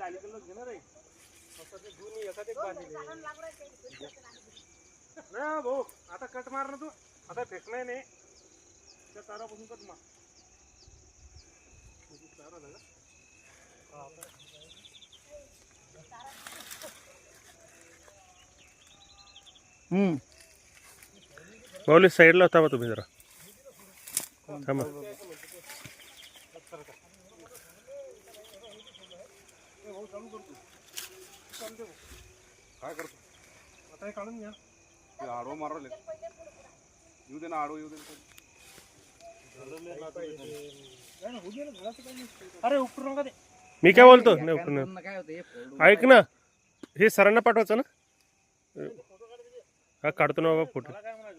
अलीकडलं घेणार आहे असं ते दोन्ही एकात एक बांधलेले आहे. नाही भाऊ आता कट मार ना तू आता फेकणार नाही त्या तारापासून कट मार तारा झाला हा. हम्म. माऊली साईडला थांबा तुम्ही जरा थांबा ए, भाऊ चालू करतो काय करतो? आता हे काढून घ्या. ते आडवं मारले येऊ दे ना आडवं येऊ दे ना. नाही ना, होऊ दे ना, घराचं काही नाही. अरे उपटू नका ते. मी काय बोलतो? नाही. काय होतं हे फोडून- ऐक ना हे सरांना पाठवायचं ना? हा काढतो ना बाबा फोटो. मला काय